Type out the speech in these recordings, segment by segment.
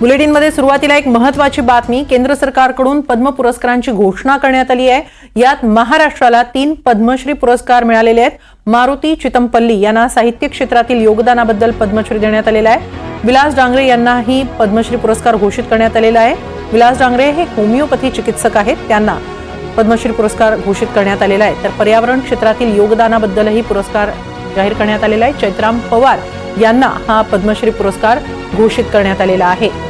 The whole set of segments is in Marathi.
बुलेटिनमध्ये सुरुवातीला एक महत्वाची बातमी केंद्र सरकारकडून पद्म पुरस्कारांची घोषणा करण्यात आली आहे. यात महाराष्ट्राला तीन पद्मश्री पुरस्कार मिळालेले आहेत. मारुती चितमपल्ली यांना साहित्य क्षेत्रातील योगदानाबद्दल पद्मश्री देण्यात आलेला आहे. विलास डांगरे यांनाही पद्मश्री पुरस्कार घोषित करण्यात आलेला आहे. विलास डांगरे हे होमिओपॅथी चिकित्सक आहेत. त्यांना पद्मश्री पुरस्कार घोषित करण्यात आलेला आहे. तर पर्यावरण क्षेत्रातील योगदानाबद्दलही पुरस्कार जाहीर करण्यात आलेला आहे. चैत्राम पवार यांना हा पद्मश्री पुरस्कार घोषित करण्यात आलेला आहे.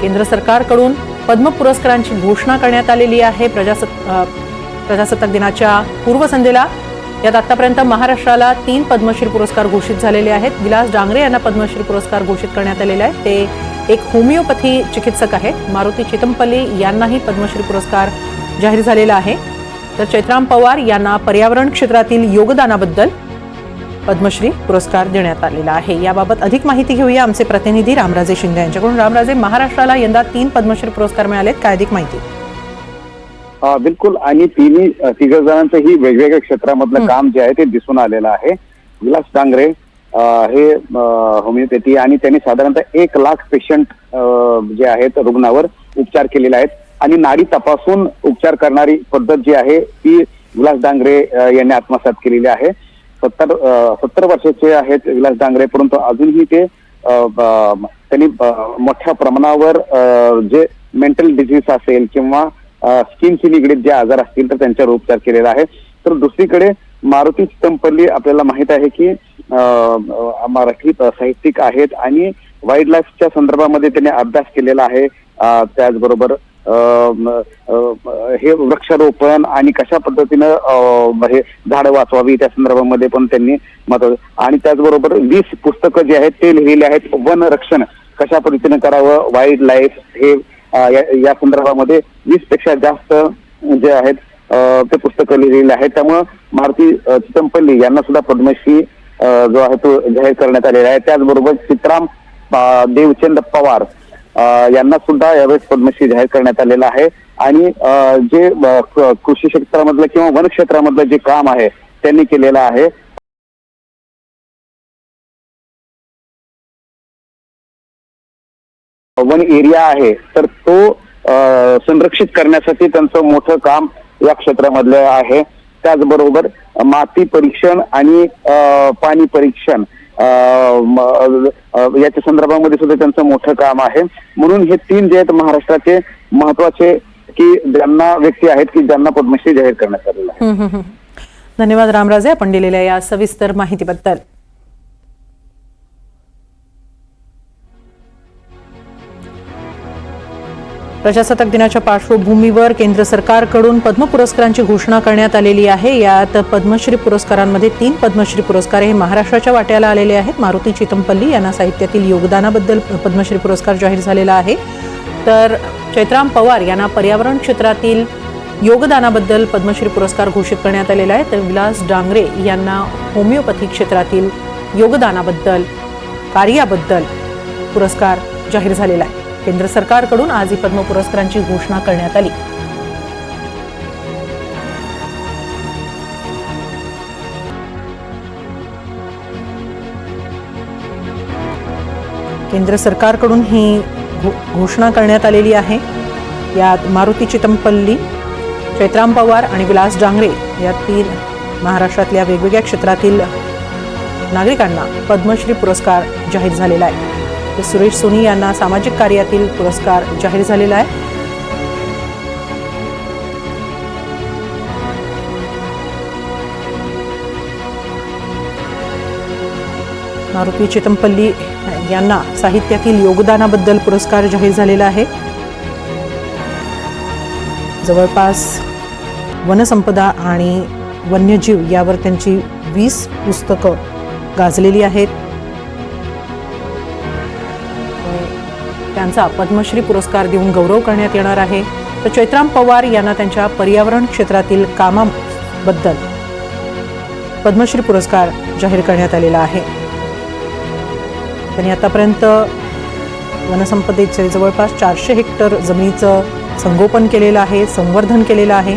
केंद्र सरकारकडून पद्म पुरस्कारांची घोषणा करण्यात आलेली आहे. प्रजासत् प्रजासत्ताक दिनाच्या पूर्वसंध्येला यात आतापर्यंत महाराष्ट्राला तीन पद्मश्री पुरस्कार घोषित झालेले आहेत. विलास डांगरे यांना पद्मश्री पुरस्कार घोषित करण्यात आलेला आहे ते एक होमिओपॅथी चिकित्सक आहेत. मारुती चितमपल्ली यांनाही पद्मश्री पुरस्कार जाहीर झालेला आहे. तर चैत्राम पवार यांना पर्यावरण क्षेत्रातील योगदानाबद्दल पद्मश्री पुरस्कार देण्यात आलेला आहे. याबाबत अधिक माहिती घेऊया आमचे प्रतिनिधी रामराजे शिंदे यांच्याकडून. रामराजे महाराष्ट्राला यंदा तीन पद्मश्री पुरस्कार मिळालेत. काय अधिक माहिती? बिलकुल. आणि तिन्ही तिघ जणांचंही वेगवेगळ्या क्षेत्रामधलं काम जे आहे ते दिसून आलेलं आहे. विलास डांगरे हे होमिओपॅथी आणि त्यांनी साधारणतः एक लाख पेशंट जे आहेत रुग्णावर उपचार केलेले आहेत. आणि नाडी तपासून उपचार करणारी पद्धत जी आहे ती विलास डांगरे यांनी आत्मसात केलेली आहे. सत्तर सत्तर वर्षाचे आहेत विलास डांगरे परंतु अजूनही ते त्यांनी मोठ्या प्रमाणावर अ, जे मेंटल डिझीज असेल किंवा स्किनशी निगडीत जे आजार असतील तर त्यांच्यावर उपचार केलेला आहे. तर दुसरीकडे मारुती चितमपल्ली आपल्याला माहीत आहे की मराठी साहित्यिक आहेत आणि वाईल्ड लाईफच्या संदर्भामध्ये त्यांनी अभ्यास केलेला आहे. त्याचबरोबर हे वृक्षारोपण आणि कशा पद्धतीनं हे झाडं वाचवावी त्या संदर्भामध्ये पण त्यांनी मत आणि त्याचबरोबर वीस पुस्तकं जी आहेत ते लिहिलेले आहेत वन रक्षण कशा पद्धतीने करावं वाईल्ड लाईफ हे या संदर्भामध्ये वीसपेक्षा जास्त जे आहेत ते पुस्तकं लिहिलेली आहेत. त्यामुळं मारुती चितमपल्ली यांना सुद्धा पद्मश्री जो आहे तो जाहीर करण्यात आलेला आहे. त्याचबरोबर चित्राम देवचंद पवार यांना सुद्धा यावेळेस पद्मश्री जाहीर करण्यात आलेला आहे. आणि जे कृषी क्षेत्रामधलं किंवा वन क्षेत्रामधलं जे काम आहे त्यांनी केलेलं आहे. वन एरिया आहे तर तो संरक्षित करण्यासाठी त्यांचं मोठं काम या क्षेत्रामधलं आहे. त्याचबरोबर माती परीक्षण आणि पाणी परीक्षण याच्या संदर्भामध्ये सुद्धा त्यांचं मोठं काम आहे. म्हणून हे तीन जे आहेत महाराष्ट्राचे महत्त्वाचे की ज्यांना व्यक्ती आहेत की ज्यांना पद्मश्री जाहीर करण्यात आलेलं आहे. धन्यवाद रामराजे आपण दिलेल्या या सविस्तर माहितीबद्दल. प्रजासत्ताक दिनाच्या पार्श्वभूमीवर केंद्र सरकारकडून पद्म पुरस्कारांची घोषणा करण्यात आलेली आहे. यात पद्मश्री पुरस्कारांमध्ये तीन पद्मश्री पुरस्कार हे महाराष्ट्राच्या वाट्याला आलेले आहेत. मारुती चितमपल्ली यांना साहित्यातील योगदानाबद्दल पद्मश्री पुरस्कार जाहीर झालेला आहे. तर चैत्राम पवार यांना पर्यावरण क्षेत्रातील योगदानाबद्दल पद्मश्री पुरस्कार घोषित करण्यात आलेला आहे. तर विलास डांगरे यांना होमिओपॅथी क्षेत्रातील योगदानाबद्दल कार्याबद्दल पुरस्कार जाहीर झालेला आहे. केंद्र सरकारकडून आज ही पद्म पुरस्कारांची घोषणा करण्यात आली. केंद्र सरकारकडून ही घो- घोषणा करण्यात आलेली आहे. यात मारुती चितमपल्ली चैत्राम पवार आणि विलास डांगरे या तीन महाराष्ट्रातल्या वेगवेगळ्या क्षेत्रातील नागरिकांना पद्मश्री पुरस्कार जाहीर झालेला आहे. तर सुरेश सोनी यांना सामाजिक कार्यातील पुरस्कार जाहीर झालेला आहे. मारुती चितमपल्ली यांना साहित्यातील योगदानाबद्दल पुरस्कार जाहीर झालेला आहे. जवळपास वनसंपदा आणि वन्यजीव यावर त्यांची वीस पुस्तकं गाजलेली आहेत. त्यांचा पद्मश्री पुरस्कार देऊन गौरव करण्यात येणार आहे. तर चैत्राम पवार यांना त्यांच्या पर्यावरण क्षेत्रातील कामाबद्दल पद्मश्री पुरस्कार जाहीर करण्यात आलेला आहे. त्यांनी आतापर्यंत वनसंपदेचे जवळपास चारशे हेक्टर जमिनीचं संगोपन केलेलं आहे संवर्धन केलेलं आहे.